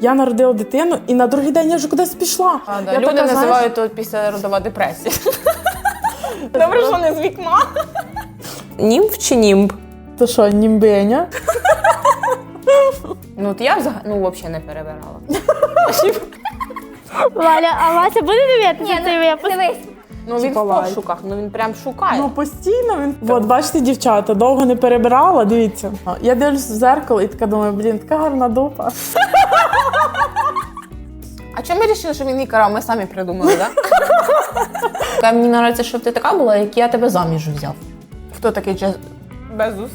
Я народила дитину, і на другий день я вже кудись пішла. А, да. я Люди така, знаєш, називають то після родова депресія. Добре, що не з вікна. Німб чи німб? То що, німбеня? Ну, от я взагалі ну, взагалі не перебирала. Валя, а Вася буде дивитися цей випуск? Дивись, Ну він в Типа пошуках, ну він прям шукає. Ну постійно він. От бачите, дівчата, довго не перебирала. Дивіться. Я дивлюсь в зеркало і така думаю, блін, така гарна дупа. А чому ми вирішили, що він карав? Ми самі придумали, так? Да? Мені подобається, щоб ти така була, як я тебе заміж взяв. Хто такий Джез... Безус?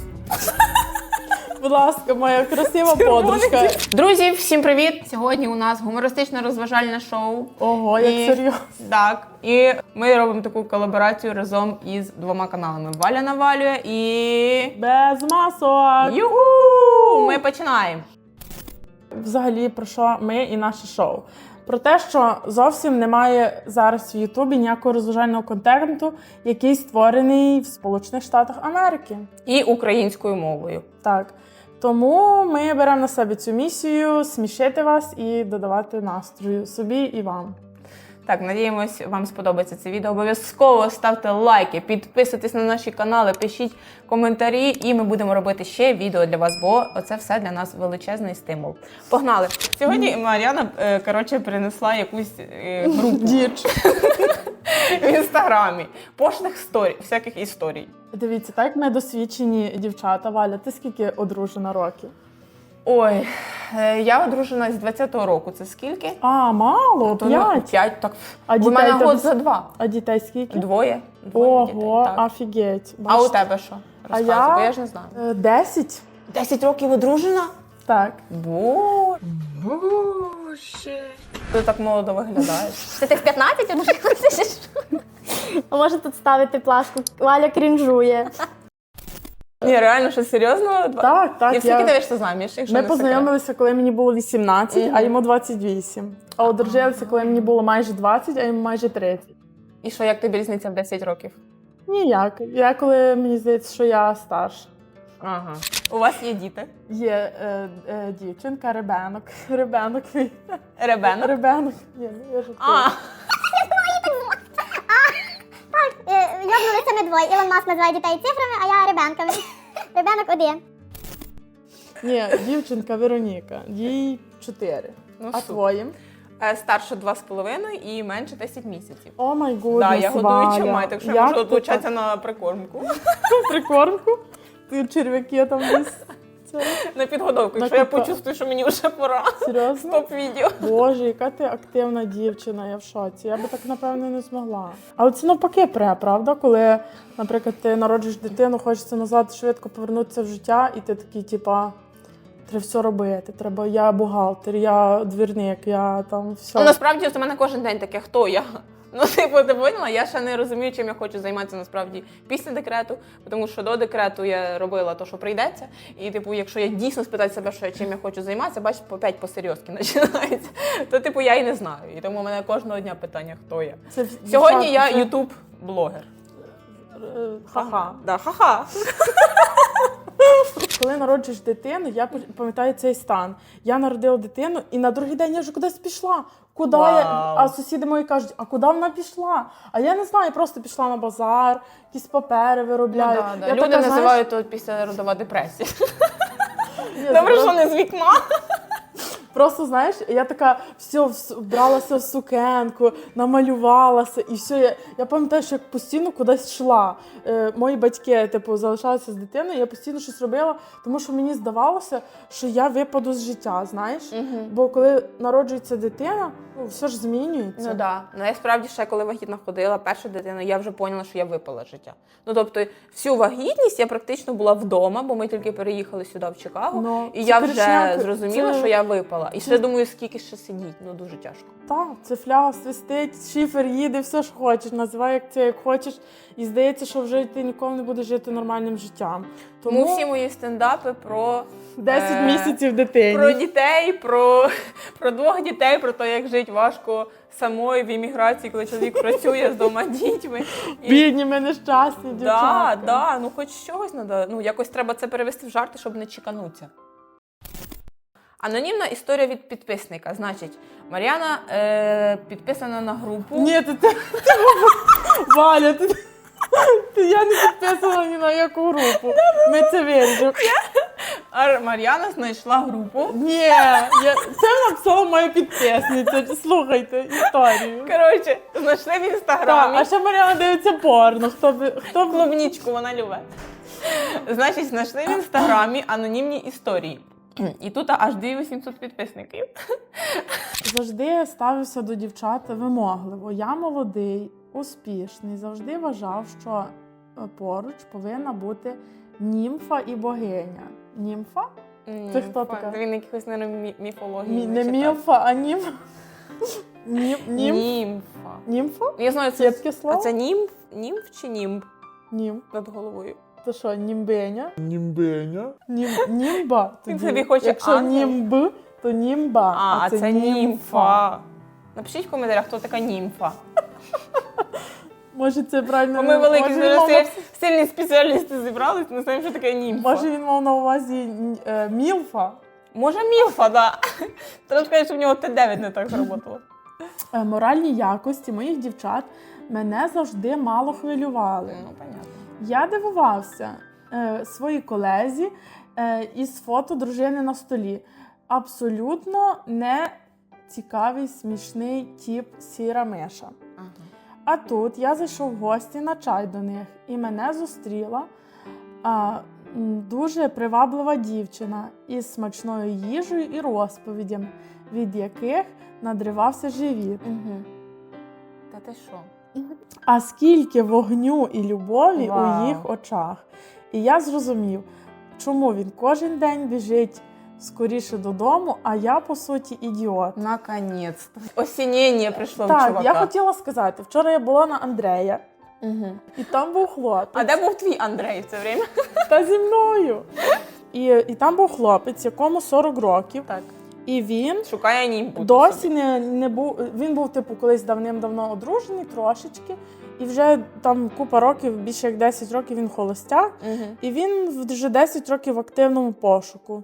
Будь ласка, моя красива подружка. Друзі, всім привіт! Сьогодні у нас гумористичне розважальне шоу. Ого, як І- серйозно. Так, і ми робимо таку колаборацію разом із двома каналами. Валя навалює і. Без масок. Юху! Ми починаємо. Взагалі, про що ми і наше шоу? Про те, що зовсім немає зараз в Ютубі ніякого розважального контенту, який створений в Сполучених Штатах Америки. І українською мовою. Так. Тому ми беремо на себе цю місію смішити вас і додавати настрою собі і вам. Так, надіємось, вам сподобається це відео. Обов'язково ставте лайки, підписуйтесь на наші канали, пишіть коментарі, і ми будемо робити ще відео для вас, бо це все для нас величезний стимул. Погнали! Сьогодні Мар'яна е, коротше принесла якусь е, групу Діч. в інстаграмі пошлих сторій, всяких історій. Дивіться, так як ми досвідчені дівчата. Валя, ти скільки одружена років? Ой, е, я одружена з 20-го року. Це скільки? А, мало, То, ну, п'ять. П'ять, так. А у дітей мене тебе год с- за два. А дітей скільки? Двоє. Двоє Ого, дітей, так. офігеть. А у Бачите? тебе що? А Розказуй, я- бо я ж не знаю. Е, Десять? 10 років одружена? Так. Боже. Ти так молодо виглядаєш. це ти в 15 одружилася? А може тут ставити плашку? Валя крінжує. Ні, реально, що серйозно? Так, так. І в скільки я- ти вийшла заміж, якщо Ми не секрет? познайомилися, коли мені було 18, а йому 28. А одружилися, коли мені було майже 20, а йому майже 30. І що, як тобі різниця в 10 років? Ніяк. Я коли мені здається, що я старша. Ага. У вас є діти? Є е, е, дівчинка, ребенок. Ребенок. Ребенок? Ребенок. Ні, ну, я жартую. А, Е, Йобнулися ми двоє. Ілон Маск називає дітей цифрами, а я ребенками. Ребенок один. Ні, дівчинка Вероніка. Їй 4. ну, А супер. твоїм? Е, Старше 2,5 і менше 10 місяців. О май Так, да, я годуюча мать, так що я можу ти отлучатися на прикормку. прикормку? Ти черв'яки там десь. Це На підгодовку, На якщо я почувствую, що мені вже пора. серйозно? Стоп відео. Боже, яка ти активна дівчина, я в шоці. Я би так напевно не змогла. Але це навпаки пре, правда? Коли, наприклад, ти народжуєш дитину, хочеться назад швидко повернутися в життя, і ти такий, типа. Треба все робити. Треба я бухгалтер, я двірник, я там все. Ну, насправді у мене кожен день таке, хто я. Ну, типу, ти поняла? Я ще не розумію, чим я хочу займатися насправді після декрету, тому що до декрету я робила те, що прийдеться. І, типу, якщо я дійсно спитати себе, що я чим я хочу займатися, бачиш, по п'ять посерйозки починається. То, типу, я і не знаю. І тому у мене кожного дня питання, хто я. Це, Сьогодні я дівчата, ютуб-блогер. Ха-ха. Да, ха-ха. Коли народжуєш дитину, я пам'ятаю цей стан. Я народила дитину, і на другий день я вже кудись пішла. Куди я? Вау. А сусіди мої кажуть, а куди вона пішла? А я не знаю, я просто пішла на базар, якісь папери виробляю. Ну, да, да. Я Люди така, знаєш, називають то після родова депресія. я Добре, що не з вікна. Просто знаєш, я така все вбралася в сукенку, намалювалася, і все. Я, я пам'ятаю, що як постійно кудись йшла. Е, мої батьки, типу, залишалися з дитиною, я постійно щось робила, тому що мені здавалося, що я випаду з життя, знаєш. Бо коли народжується дитина, ну все ж змінюється. Ну да. Ну я справді ще коли вагітна ходила, першу дитину, я вже поняла, що я випала з життя. Ну тобто, всю вагітність я практично була вдома, бо ми тільки переїхали сюди в Чикаго. Ну, і я вже зрозуміла, це- що я випала. І ще думаю, скільки ще сидіть. Ну дуже тяжко. Так, це фляга свистить, шифер їде, все ж хочеш, називай як це як хочеш. І здається, що вже ти ніколи не будеш жити нормальним життям. Тому всі мої стендапи про 10 е, місяців дитині. Про дітей, про, про двох дітей, про те, як жити важко самою в імміграції, коли чоловік працює з двома дітьми. І- Бідні ми нещасні Да, дівчата. да, ну хоч чогось треба. Ну якось треба це перевести в жарти, щоб не чекануться. Анонімна історія від підписника. Значить, Мар'яна е, підписана на групу. Ні, ти, ти, ти Валя, ти, ти, я не підписана ні на яку групу. Ми це. А Мар'яна знайшла групу. Ні, я, це написала моя підписниця. Слухайте історію. Коротше, знайшли в Так, інстаграмі. а ще Маріана дивиться порно. Хто би хто б Клубнічку вона любить. Значить, знайшли в інстаграмі анонімні історії. І тут аж 2800 підписників. завжди ставився до дівчат вимогливо. Я молодий, успішний, завжди вважав, що е, поруч повинна бути німфа і богиня. Німфа? Це хто така? Він якихось, мабуть, міфології. Мі, не читав. а нім. Нім, нім, Німфа. німфа? Я знаю, це, таке а це німф, німф чи німб Нім. над головою? Це що, німбеня? Німбеня. Нім, німба. Він собі хоче Якщо ангел. німб, то німба. А, а це, німфа. Напишіть в коментарях, хто така німфа. Може, це правильно. Бо ми великі може, він мав на- сильні спеціалісти зібрались, не знаємо, що таке німфа. Може, він мав на увазі е, мілфа. Може мілфа, да. Треба сказати, що в нього Т9 не так зроботало. Е, Моральні якості моїх дівчат мене завжди мало хвилювали. Ну, понятно. Я дивувався е, своїй колезі е, із фото дружини на столі. Абсолютно не цікавий, смішний тіп сіра миша. Ага. А тут я зайшов в гості на чай до них, і мене зустріла а, дуже приваблива дівчина із смачною їжею і розповідями, від яких надривався живіт. Угу. Та ти що? А скільки вогню і любові Вау. у їх очах. І я зрозумів, чому він кожен день біжить скоріше додому, а я, по суті, ідіот. Наконець-то. Осінення прийшло в так, чувака. я хотіла сказати, вчора я була на Андрея, Угу. і там був хлопець. А де був твій Андрей в це время? Та зі мною. І, і там був хлопець, якому 40 років, Так. І він Шукає німбу. досі не, не був. Він був, типу, колись давним-давно одружений, трошечки, і вже там купа років, більше як 10 років він холостяк. Угу. І він вже 10 років в активному пошуку.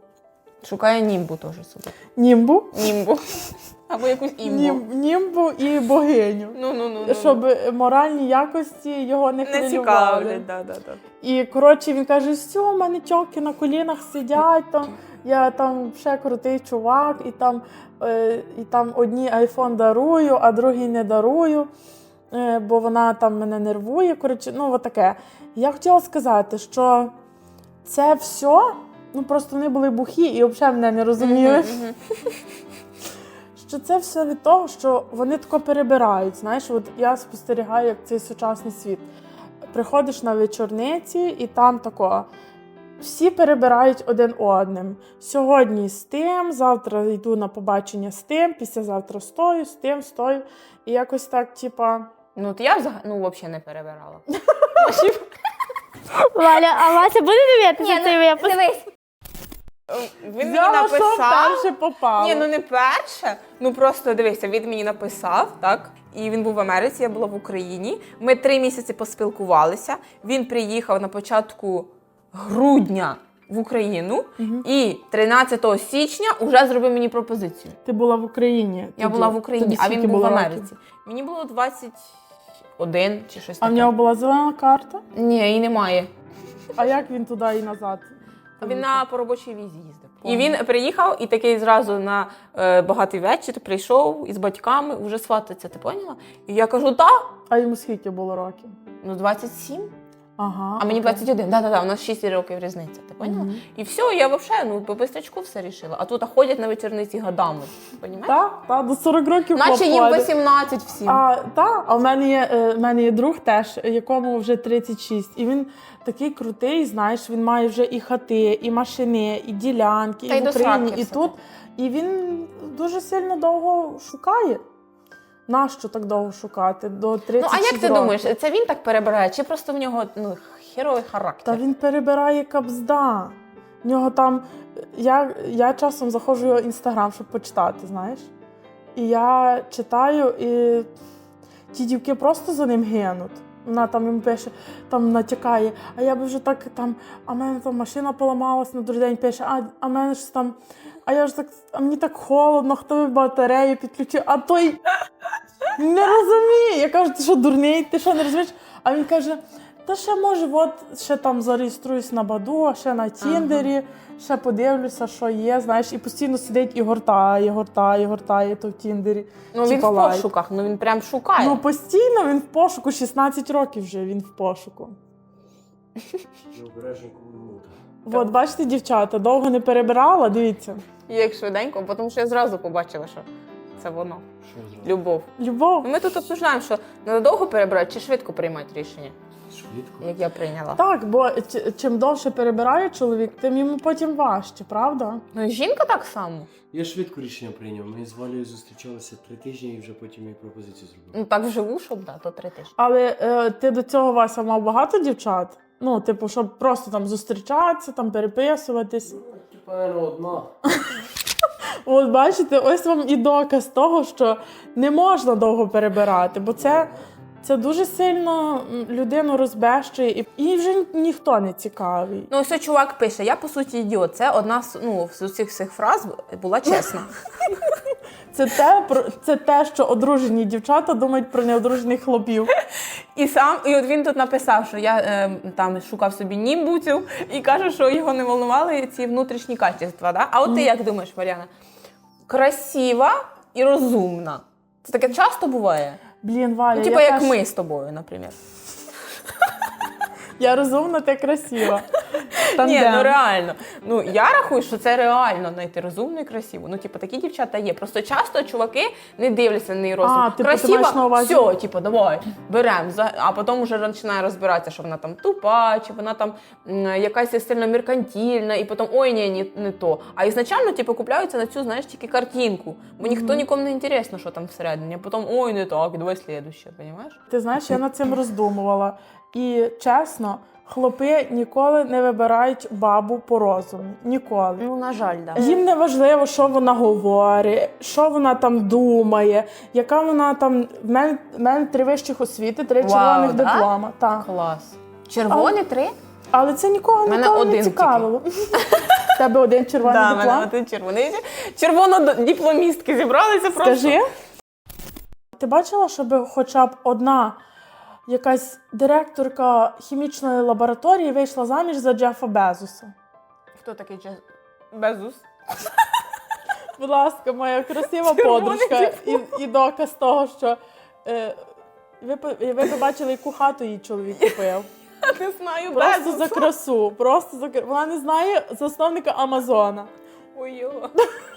Шукає німбу теж собі. Німбу, Німбу. Або якусь імбу. нім, німбу і богиню. Ну, ну, ну, ну. Щоб моральні якості його не не цікавлять. Да, да, да. І коротше він каже: все, у мене тьоки на колінах сидять там. Я там ще крутий чувак, і там, е, і там одні айфон дарую, а другі не дарую, е, бо вона там мене нервує. Коротше, ну отаке. Я хотіла сказати, що це все, ну просто вони були бухі і взагалі мене не розуміли. Що це все від того, що вони тако перебирають. Знаєш, от я спостерігаю, як цей сучасний світ. Приходиш на вечорниці, і там тако. Всі перебирають один одним. Сьогодні з тим, завтра йду на побачення з тим, післязавтра з тою, з тим, з тою. І якось так, типа. Ну, от я взагалі ну, взагалі не перебирала. Валя, а Вася буде дивитися цей випуск? Дивись, Він мені взяла, що написав. попало. Ні, ну не перше. Ну просто дивися, він мені написав, так? І він був в Америці, я була в Україні. Ми три місяці поспілкувалися. Він приїхав на початку грудня в Україну, і 13 січня вже зробив мені пропозицію. Ти була в Україні. Я тоді. була в Україні, Тобі а скільки він був в було Америці. років? Мені було 21 чи щось А в таке. нього була зелена карта? Ні, її немає. А як він туди і назад? Він на по робочій візі їздив. І він приїхав і такий зразу на е, багатий вечір прийшов із батьками, вже свататься, ти поняла? І я кажу, так, А йому скільки було років? ну 27, Ага. а мені 21. Да, да, да, у нас 6 років різниця, ти поняла? Мгм. І все, я взагалі ну, по бистрячку все рішила. А тут ходять на вечорниці годами. Понімаєш? Так, так, до 40 років Наче їм ходить. 18 всім. А, та, а в мене є е, в мене є друг теж, якому вже 36. І він такий крутий, знаєш, він має вже і хати, і машини, і ділянки, Та і в Україні, і тут. І він дуже сильно довго шукає. Нащо так довго шукати? До ну а як ти років? думаєш, це він так перебирає, чи просто в нього ну, херовий характер? Та він перебирає кабзда. В нього там. Я, я часом заходжу в його інстаграм, щоб почитати, знаєш. І я читаю, і ті дівки просто за ним гинуть. Вона там йому пише, там натякає, а я би вже так там, а мене там машина поламалась на другий день пише, а, а мене ж там А я ж так, а мені так холодно, хто ви батарею підключив, а той не розуміє. Я кажу, ти що дурний, ти що не розумієш? А він каже: та ще може, от ще там зареєструюсь на Баду, ще на Тіндері, ще подивлюся, що є. Знаєш, і постійно сидить і гортає, гортає, гортає то в Тіндері. Ну він в лайк. пошуках, ну він прям шукає. Ну постійно він в пошуку, 16 років вже він в пошуку. От, бачите, дівчата, довго не перебирала, дивіться. І як швиденько, бо тому що я зразу побачила, що це воно. Любов. Любов. Ми тут обсуждаємо, що треба довго перебирати чи швидко приймати рішення, Швидко. як я прийняла. Так, бо чим довше перебирає чоловік, тим йому потім важче, правда? Ну і жінка так само. Я швидко рішення прийняв. Ми з Валею зустрічалися три тижні і вже потім їй пропозицію зробив. Ну так вживу, щоб да, то три тижні. Але е, ти до цього Вася мав багато дівчат. Ну, типу, щоб просто там зустрічатися, там переписуватись. Типа, наверное, одна. От бачите, ось вам і доказ того, що не можна довго перебирати, бо це, це дуже сильно людину розбещує, і, і вже ніхто не цікавий. Ну, ось чувак пише: я по суті ідіот. Це одна з ну, з усіх цих фраз була чесна. Це те, про це те, що одружені дівчата думають про неодружених хлопів. І сам, і от він тут написав, що я е, там шукав собі німбуців і каже, що його не волнували ці внутрішні качества. Да? А от ти як думаєш, Мар'яна? Красива і розумна. Це таке часто буває? Блін, Валя, Ну, типа як теж- ми з тобою, наприклад. Я розумна, ти красива. Ні, Тандем. ну реально. Ну я рахую, що це реально знайти розумну і красиву. Ну, типу, такі дівчата є. Просто часто чуваки не дивляться на неї розум. А, типу, ти маєш на увазі- все, типу, давай, беремо. А потім вже починає розбиратися, що вона там тупа, чи вона там м, якась сильно меркантильна, і потім ой, ні, ні, не то. А ізначально, типу, купляються на цю, знаєш, тільки картинку. Бо ніхто нікому не інтересно, що там всередині. А потім ой, не так, давай слідуще, розумієш? Ти знаєш, я над цим роздумувала. І чесно, хлопи ніколи не вибирають бабу по розуму. Ніколи. Ну, на жаль, так. Їм не важливо, що вона говорить, що вона там думає, яка вона там. В мене, в мене три вищих освіти, три Вау, червоних да? диплома. Так. Клас. Червоні три? Але це нікого мене ніколи один не цікавило. В Тебе один червоний Да, в мене один червоний. Червоно-дипломістки зібралися просто. Скажи. Ти бачила, щоб хоча б одна якась директорка хімічної лабораторії вийшла заміж за Джефа Безоса? Хто такий Джез... Безус? Будь ласка, моя красива подружка і, і доказ того, що е, ви, ви б бачили, яку хату її чоловік купив. Не знаю, Просто Безус. за красу. Просто за Вона не знає засновника Амазона. Ой,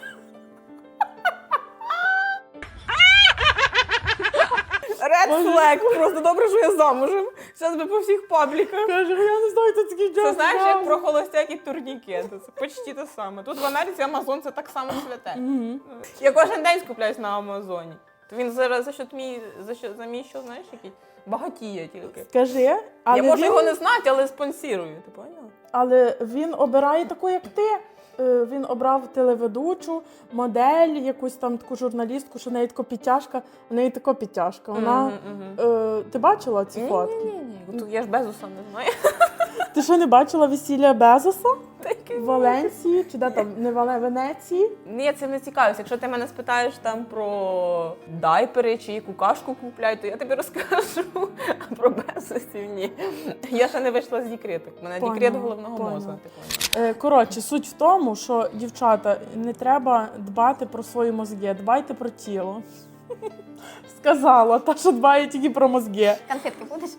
Ред флег, просто добре, що я замужем. Зараз би по всіх пабліках. Каже, я не знаю, хто такий Джеф Це знаєш, як про холостяк і турнікети. Це почти те саме. Тут в Америці Амазон це так само святе. Я кожен день скупляюсь на Амазоні. То він зараз за що мій за що за мій що знаєш який? Багатіє тільки. Скажи, але я можу він... його не знати, але спонсірую. Ти поняла? Але він обирає таку, як ти. Е, Він обрав телеведучу, модель, якусь там таку журналістку, що в неї така підтяжка, в неї така підтяжка. Вона. Е, ти бачила ці фотки? Ні-ні-ні. Я ж Безуса не знаю. Ти що не бачила весілля Безоса Валенції чи де там не Вале Венеції? Ні, я цим не цікавлюсь. Якщо ти мене спитаєш там про дайпери чи яку кашку купляють, то я тобі розкажу. А про безусів ні. Я ще не вийшла з декрету. У мене Поняла, декрет головного поняла. мозку. Е, Коротше, суть в тому, що дівчата не треба дбати про свої мозги, дбайте про тіло. Сказала, та що дбає тільки про мозги. Конфетки будеш?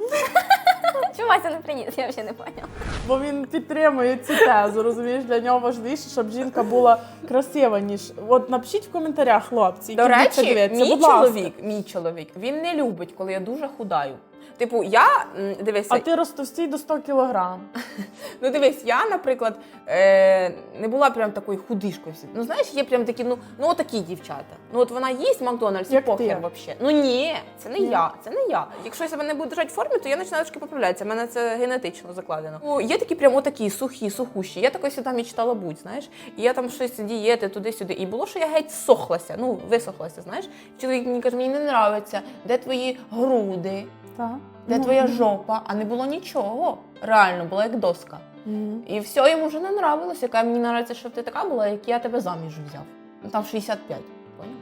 Чому Вася не приніс? Я взагалі не поняла. Бо він підтримує цю тезу. Розумієш, для нього важливіше, щоб жінка була красива, ніж. От напишіть в коментарях, хлопці, які До будуть це речі, дивитися. мій Будь ласка. чоловік, мій чоловік, він не любить, коли я дуже худаю. Типу, я м, дивися, А ти розтовстій до 100 кілограм. Ну дивись, я, наприклад, е, не була прям такою худишкою. всі. Ну знаєш, є прям такі, ну, ну отакі дівчата. Ну от вона їсть в Макдональдсі, Як похер ти. вообще. Ну ні, це не я, це не я. Якщо я себе не буду держати в формі, то я починаю трошки поправлятися. У мене це генетично закладено. Ну, є такі прям отакі сухі, сухущі. Я такою сюди мечтала бути, знаєш. І я там щось дієти туди-сюди. І було, що я геть сохлася, ну висохлася, знаєш. Чоловік мені каже, мені не нравиться, де твої груди, Так. де Ну, твоя ну. жопа, а не було нічого. Реально, була як доска. Мгм. І все йому вже не нравилося. Яка мені нравиться, щоб ти така була, як я тебе заміж взяв. Ну там 65, поняв?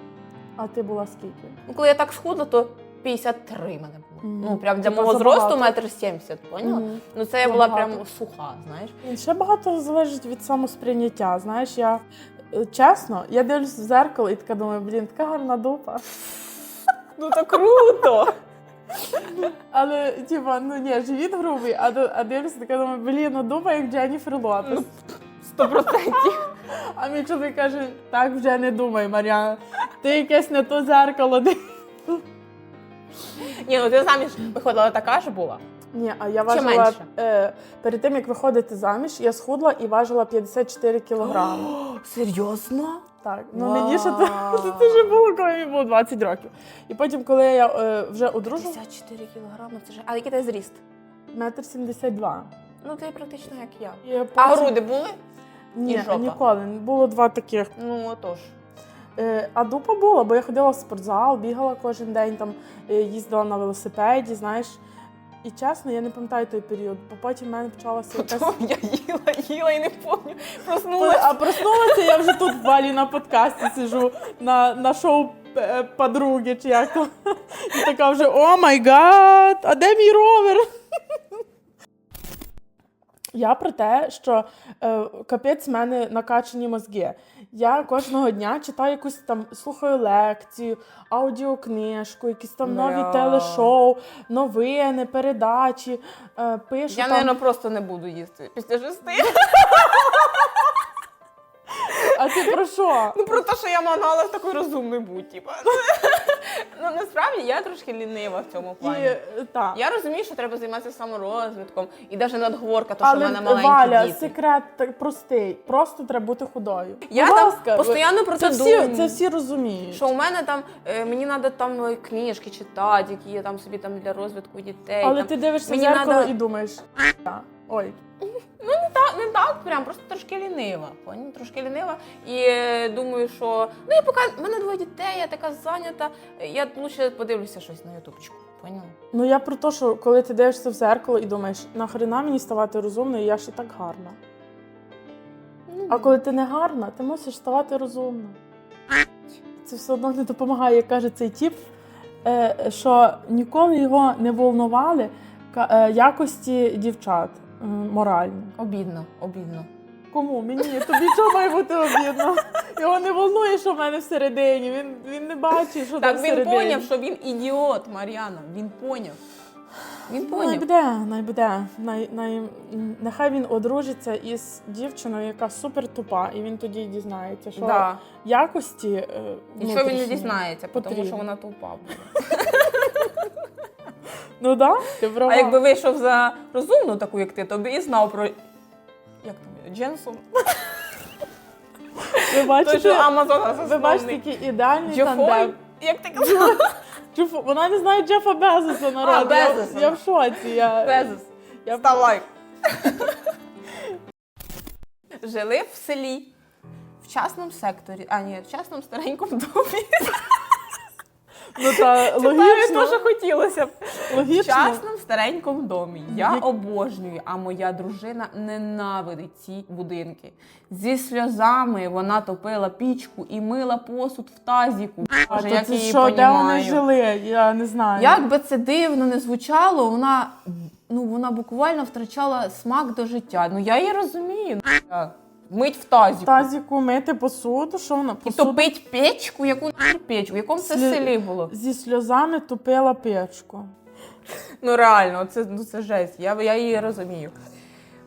А ти була скільки? Ну, коли я так схудла, то 53 мене було. Мгм. Ну, прям для мого зросту метр сімдесят, поняла? Мгм. Ну це я була прям суха, знаєш. І Ще багато залежить від самосприйняття. Знаєш, я е, чесно, я дивлюсь в зеркало і така думаю, блін, така гарна дупа. Ну то круто! Але, типа, ну ні, живіт грубий, а, до- а дивлюся, така думаю, блін, ну дупа як Дженніфер Лопес. Сто процентів. А мій чоловік каже, так вже не думай, Мар'яна. Ти якесь не то зеркало. Ні, ну ти заміж виходила така ж була. Ні, а я важила менше? е, перед тим, як виходити заміж, я схудла і важила 54 кілограми. Серйозно? Так, ну Вау. мені ще це, це вже було, коли мені було 20 років. І потім, коли я е, вже одружила, 54 кілограми, це ж. А який ти зріст? метр 72. Ну ти практично як я. І А потім- груди були? Ні, і жопа? ніколи. Було два таких. Ну отож. Е, а дупа була, бо я ходила в спортзал, бігала кожен день, там е, їздила на велосипеді, знаєш. І чесно, я не пам'ятаю той період, бо потім в мене почалася якась. Потім я їла, їла і не помню. Ну, Проснулася. А проснулася я вже тут в Валі на подкасті сижу на, на шоу е, подруги, чи як то. І така вже о май гад, а де мій ровер? Я про те, що е, капець в мене накачані мозги. Я кожного дня читаю якусь там, слухаю лекцію, аудіокнижку, якісь там нові yeah. телешоу, новини, передачі. Е, пишу Я, там... мабуть, просто не буду їсти після шести. А ти про що? Ну про те, що я манала такою розумною будь, типа. Ну насправді я трошки лінива в цьому І, плані. е, та. Я розумію, що треба займатися саморозвитком, і навіть надговорка, то що в мене маленькі Валя, діти. секрет так простий. Просто треба бути худою. Я Будь там ласка, постійно про це це всі, думаю. це всі розуміють. Що у мене там е, мені треба там е, книжки читати, які я там собі там для розвитку дітей. Але там. ти дивишся в мені зеркало надо- і думаєш, ой, так, прям просто трошки лінива. Поняв? Трошки лінива. І е, думаю, що ну я поки в мене двоє дітей, я така зайнята. Я лучше подивлюся щось на ютубчику. Поняла? ну я про те, що коли ти дивишся в зеркало і думаєш, нахрена мені ставати розумною, я і так гарна. Ну, А коли ти не гарна, ти мусиш ставати розумною. Це все одно не допомагає, як каже цей тіп, е, що ніколи його не волнували е, якості дівчат е, моральні. обідно, обідно. Кому? Мені? Тобі що має бути обідно? Його не волнує, що в мене всередині. Він, він не бачить, що там Так він поняв, що він ідіот, Мар'яна. Він поняв. Він поняв. буде, най буде. Най, най, нехай він одружиться із дівчиною, яка супер тупа, і він тоді дізнається, що Да. якості. Е, І що він не дізнається, тому що вона тупа. буде. Ну да, ти права. А якби вийшов за розумну таку, як ти, то би і знав про. Як там? Дженсон? ви Той, що бачите, ви бачите, засновник. який ідеальний тандем. Як ти казала? Вона не знає Джефа Безоса народ. Я- Безоса. Я, в шоці. Я, Безос. я... Став лайк. Жили в селі, в частному секторі, а ні, в частному старенькому домі. Ну та логічно. те, хотілося б. В логічно. частному старенькому домі. Я Як- обожнюю, а моя дружина ненавидить ці будинки. Зі сльозами вона топила пічку і мила посуд в тазіку. А Боже, як я її що, де вони понімаю. жили? Я не знаю. Як би це дивно не звучало, вона, ну, вона буквально втрачала смак до життя. Ну я її розумію. ну, Мить в тазіку. В тазіку мити посуду, що вона І посуду топить печку, яку печку, в якому це Слі- селі було? зі сльозами тупила печку. Ну реально, це, ну, це жесть. Я, я її розумію.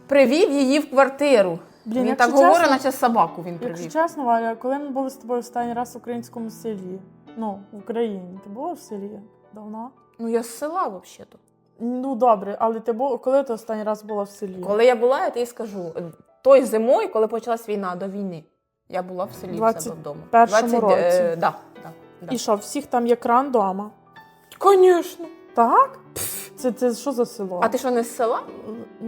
Привів її в квартиру. Блін, він якщо так говорить, чесно- наче собаку він Якщо привів. чесно, Валя, коли ми були з тобою останній раз в українському селі? Ну, в Україні. Ти була в селі? Давно? Ну я з села взагалі-то. Ну добре, але ти був, коли ти останній раз була в селі? Коли я була, я тобі скажу. Той зимою, коли почалась війна до війни, я була в селі в себе вдома. 21-му році. е, да, да, да. І що, всіх там є кран вдома? Звісно. Так? Це, це що за село? А ти що не з села?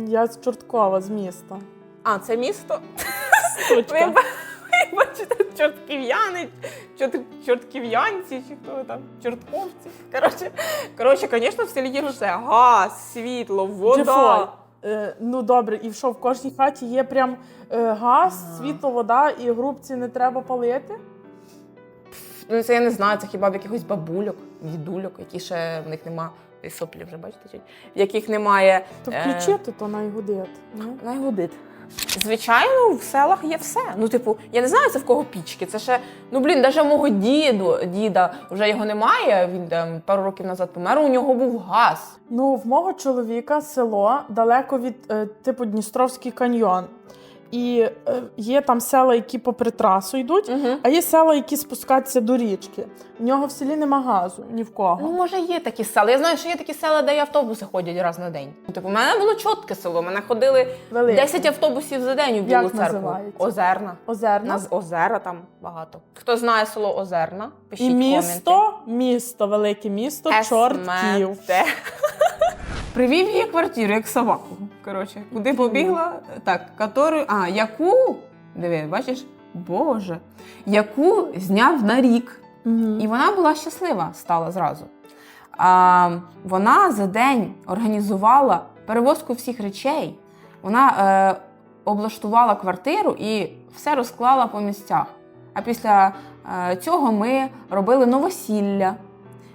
Я з Чорткова, з міста. А, це місто? Ви ви бачите, чортків'яни, чортків'янці, чи хто там, чортковці. Коротше, коротше, звісно, в селі є все. Газ, світло, вода. Е, ну добре, і що в кожній хаті є прям е, газ, світло, вода, і грубці не треба палити? Ну, це я не знаю, це хіба в якихось бабульок, дідульок, які ще в них нема. І соплі вже бачите, чуть, в яких немає. То е, включити, то найгодить. ні? Найгодить. Звичайно, в селах є все. Ну, типу, я не знаю, це в кого пічки. Це ще, ну блін, навіть мого діду, діда вже його немає. Він там пару років назад помер. У нього був газ. Ну, в мого чоловіка село далеко від е, типу Дністровський каньйон. І е, є там села, які попри трасу йдуть, Угу. а є села, які спускаються до річки. В нього в селі нема газу ні в кого. Ну, може, є такі села. Я знаю, що є такі села, де автобуси ходять раз на день. Типу, у мене було чітке село. Мене ходили Велике. 10 автобусів за день у Білу Як церкву. називається? Озерна. Озерна. Нас озера там багато. Хто знає село Озерна? Пишіть І місто, місто, велике місто, чортків. Привів її квартиру, як собаку. Коротше, куди побігла? Так, которую. А, яку? Диви, бачиш? Боже, яку зняв на рік. Мгм. І вона була щаслива, стала зразу. А, вона за день організувала перевозку всіх речей. Вона е, облаштувала квартиру і все розклала по місцях. А після е, цього ми робили новосілля.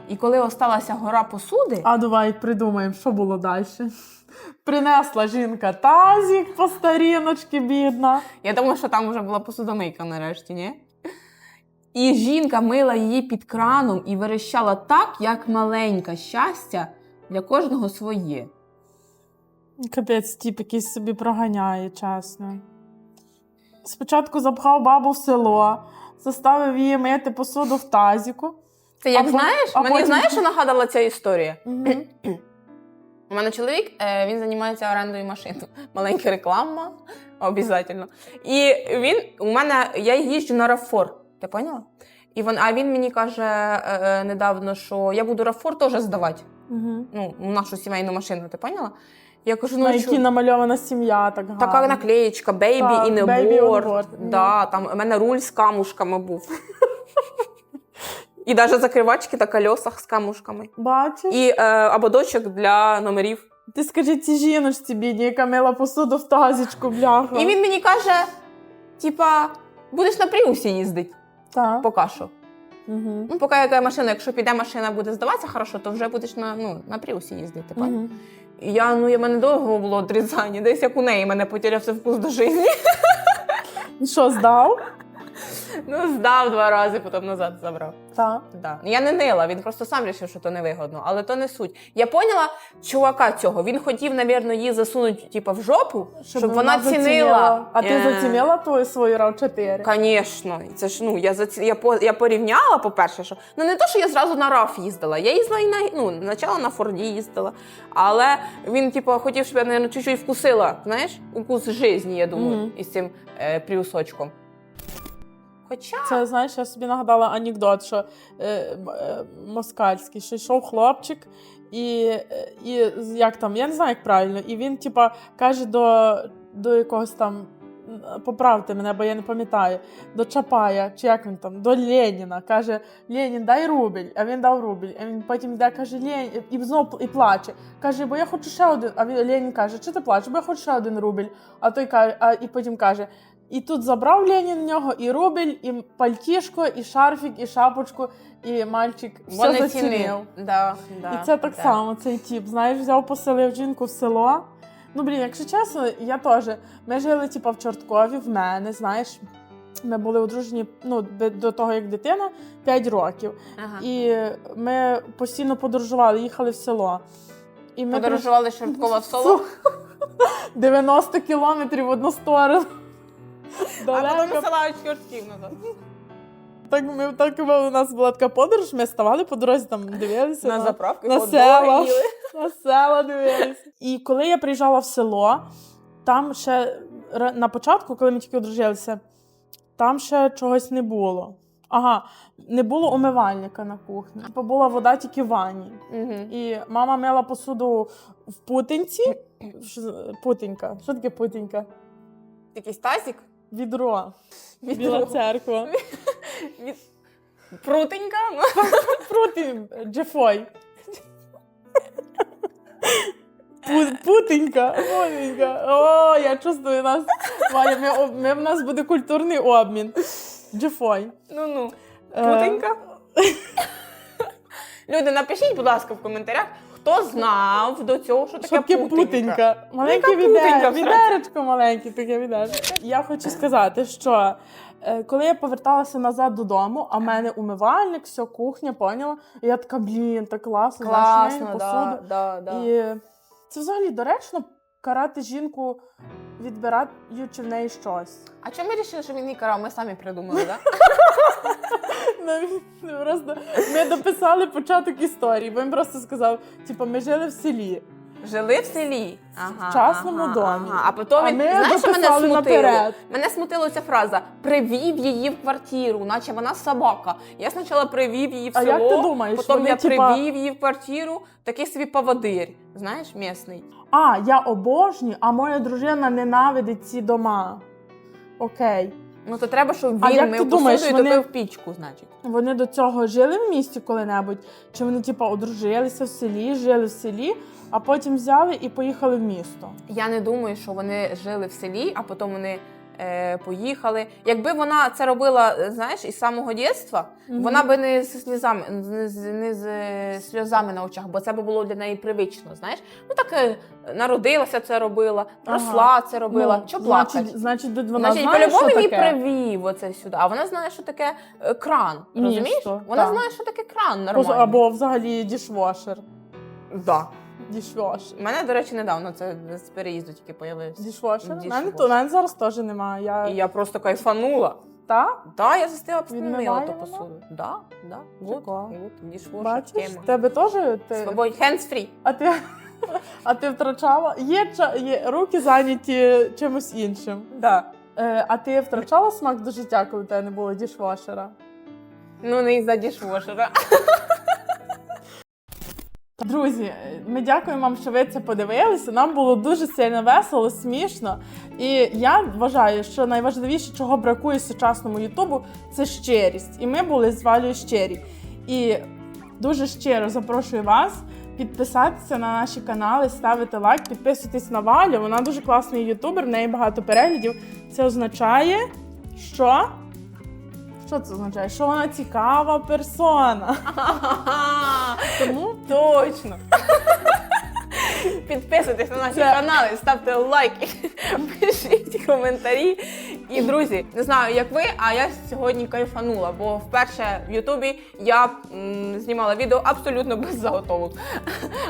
І коли осталася гора посуди, А давай придумаємо, що було далі. Принесла жінка тазік по старіночки, бідна. я думала, що там вже була посудомийка нарешті, ні? І жінка мила її під краном і верещала так, як маленьке щастя для кожного своє. Капець, тіп якийсь собі проганяє, чесно. Спочатку запхав бабу в село, заставив її мити посуду в тазіку. Це як А знаєш, а мені потім- знаєш, що нагадала ця історія? У мене чоловік, е, він займається орендою машин. Маленька реклама, обов'язково. І він у мене, я їжджу на Рафор, ти поняла? І він, а він мені каже е, е, недавно, що я буду Рафор теж здавати. Мгм. Ну, нашу сімейну машину, ти поняла? Я кажу, ну На чу- якій намальована сім'я, так гарно. така наклеєчка, бейбі і не Да, там у мене руль з камушками був. І навіть закривачки на колесах з камушками. Бачиш? І е, ободочок для номерів. Ти скажи цій жіночці, бідній, яка мила посуду в тазічку, бляха. І він мені каже: типа, будеш на пріусі їздити Так. поки що. Угу. Ну, поки яка машина, якщо піде машина буде здаватися хорошо, то вже будеш на, ну, на пріусі їздити. Угу. І я, ну, я мене довго було одрізання, десь як у неї мене потерявся вкус до життя. Що, здав? Ну, здав два рази, потім назад забрав. Так. Да. Я не нила, він просто сам вирішив, що то невигодно, але то не суть. Я поняла чувака цього. Він хотів, навірно, її засунути типу, в жопу, щоб, вона, цінила. А ти Е, зацінила твою свою rav 4 Звісно, це ж ну я заці... я, по... я порівняла, по-перше, що ну не то, що я зразу на раф їздила. Я їздила і на ну, спочатку на Форді їздила. Але він, типу, хотів, щоб я наверное, чуть-чуть вкусила, знаєш, укус житті, я думаю, Мгм. із цим е, пріусочком. Хоча Це знаєш, я собі нагадала анекдот, що е, е, москальський, що йшов хлопчик, і, і як там, я не знаю, як правильно, і він, типа, каже до, до якогось там. Поправте мене, бо я не пам'ятаю, до Чапая, чи як він там, до Леніна. Каже: Ленін, дай рубль, а він дав рубль. А він потім йде, каже, Ленін, і знов і плаче. Каже, бо я хочу ще один. А він Ленін каже, чи ти плачеш? Бо я хочу ще один рубль. А той каже, а і потім каже: і тут забрав Ленін в нього і рубль, і пальтішко, і шарфік, і шапочку, і мальчик все вони зацінив. Да, да, І це так да. само, цей тіп. Знаєш, взяв, поселив жінку в село. Ну, блін, якщо чесно, я теж. Ми жили, типу, в Чорткові, в мене, знаєш. Ми були одружені ну, до того, як дитина, 5 років. Ага. І ми постійно подорожували, їхали в село. І ми Подорожували швидкова в соло, 90 кілометрів в одну сторону. А потім села чортків назад. Так, ми, так у нас була така подорож, ми ставали по дорозі, там дивилися. На заправки на хот-доги села. На села дивилися. І коли я приїжджала в село, там ще на початку, коли ми тільки одружилися, там ще чогось не було. Ага, не було умивальника на кухні. Типу була вода тільки в ванні. Мгм. І мама мила посуду в путинці. Путинька. Що таке путинька? Якийсь тазик. Відро. Відро. Біла церква. Від... Прутенька. Прутин, Джефой. Путенька, путенька. О, я чувствую нас. Валя, ми, ми, в нас буде культурний обмін. Джефой. Ну ну. Путенька. Люди, напишіть, будь ласка, в коментарях, хто знав до цього, що таке Що путинька? путенька? Маленьке Яка відер, відеречко маленьке, таке відеречко. Я хочу сказати, що е, коли я поверталася назад додому, а в мене умивальник, все, кухня, поняла? І я така, блін, так класно, знаєш, Класно, мию да, посуду. да, да. І це взагалі доречно карати жінку, відбираючи в неї щось. А чому ми вирішили, що він її карав? Ми самі придумали, так? Просто ми дописали початок історії, бо він просто сказав: типу, ми жили в селі. Жили в селі. Ага, В частному ага, домі. Ага. А потім А він, ми знаєш, що мене смутило? наперед. Мене смутила ця фраза привів її в квартиру, наче вона собака. Я спочатку привів її в А як ти думаєш, потім вони, я типа- привів її в квартиру, такий собі поводир, знаєш, місний. А, я обожнюю, а моя дружина ненавидить ці дома. Окей. Ну то треба, щоб він А як мив посуду і вони- топив пічку, значить. Вони до цього жили в місті коли-небудь? Чи вони, типу, одружилися в селі, жили в селі, а потім взяли і поїхали в місто? Я не думаю, що вони жили в селі, а потім вони е, поїхали. Якби вона це робила, е, знаєш, із самого дитинства, Мгм. вона би не з сльозами, не з, не з е, сльозами на очах, бо це би було для неї привично. Знаєш, ну так е, народилася, це робила, Ага. росла, це робила. Ну, Що плакати? Значить, значить, вона Значить, знає, по-любому що її таке? привів оце сюди. А вона знає, що таке е, кран. Місто, Розумієш? Вона так. знає, що таке кран Або- нормально. Або взагалі дішвошер. Да. Дішвошер. У мене, до речі, недавно це з переїзду тільки появився. Дішвошер? У мене, то- у мене зараз теж немає. Я... І я просто кайфанула. Та? Да, я застила Відмиває ту вона? посуду. Да, да. Вот, Прикол. вот, дішвошер Бачиш, тема. тебе теж ти... Свободь, hands free. А ти, а ти втрачала? Є, ча- є руки зайняті чимось іншим. Да. Е, а ти втрачала смак до життя, коли в тебе не було дішвошера? Ну, не із-за дішвошера. Друзі, ми дякуємо вам, що ви це подивилися. Нам було дуже сильно весело, смішно. І я вважаю, що найважливіше, чого бракує сучасному Ютубу, це щирість. І ми були з Валею щирі. І дуже щиро запрошую вас підписатися на наші канали, ставити лайк, підписуйтесь на Валю. Вона дуже класний ютубер, в неї багато переглядів. Це означає, що. Що це означає? Що вона цікава персона. Тому Точно. Підписуйтесь на наші Це- канали, ставте лайки, пишіть коментарі. І друзі, не знаю, як ви, а я сьогодні кайфанула, бо вперше в Ютубі я м, знімала відео абсолютно без заготовок.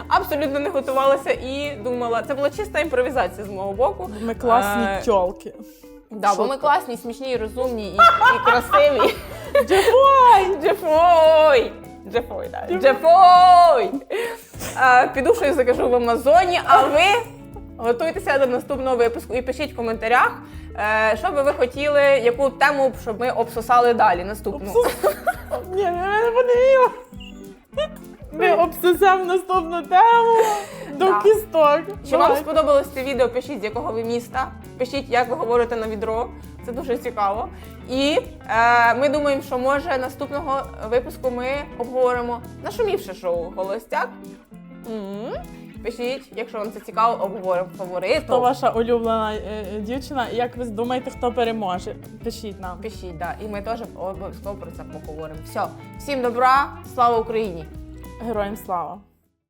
Абсолютно не готувалася і думала, це була чиста імпровізація з мого боку. ми класні Е, тьолки. Да, бо ми класні, смішні, розумні і, і красиві. Джефой! Джефой! Джефой, так. Джефой! А, Піду щось закажу в Амазоні, а ви готуйтеся до наступного випуску і пишіть в коментарях, е, що би ви хотіли, яку тему, щоб ми обсосали далі. Наступну. Ні, не подивила. Ми обсосемо наступну тему до Да. кісток. Чи вам Давай. сподобалось це відео? Пишіть, з якого ви міста. Пишіть, як ви говорите на відро. Це дуже цікаво. І е, ми думаємо, що може наступного випуску ми обговоримо нашумівше шоу Холостяк. М. Пишіть, якщо вам це цікаво, обговоримо фавориту. Хто ваша улюблена е, е, дівчина? І Як ви думаєте, хто переможе? Пишіть нам. Пишіть, да. І ми теж обов'язково про це поговоримо. Все, всім добра, слава Україні! Героям слава!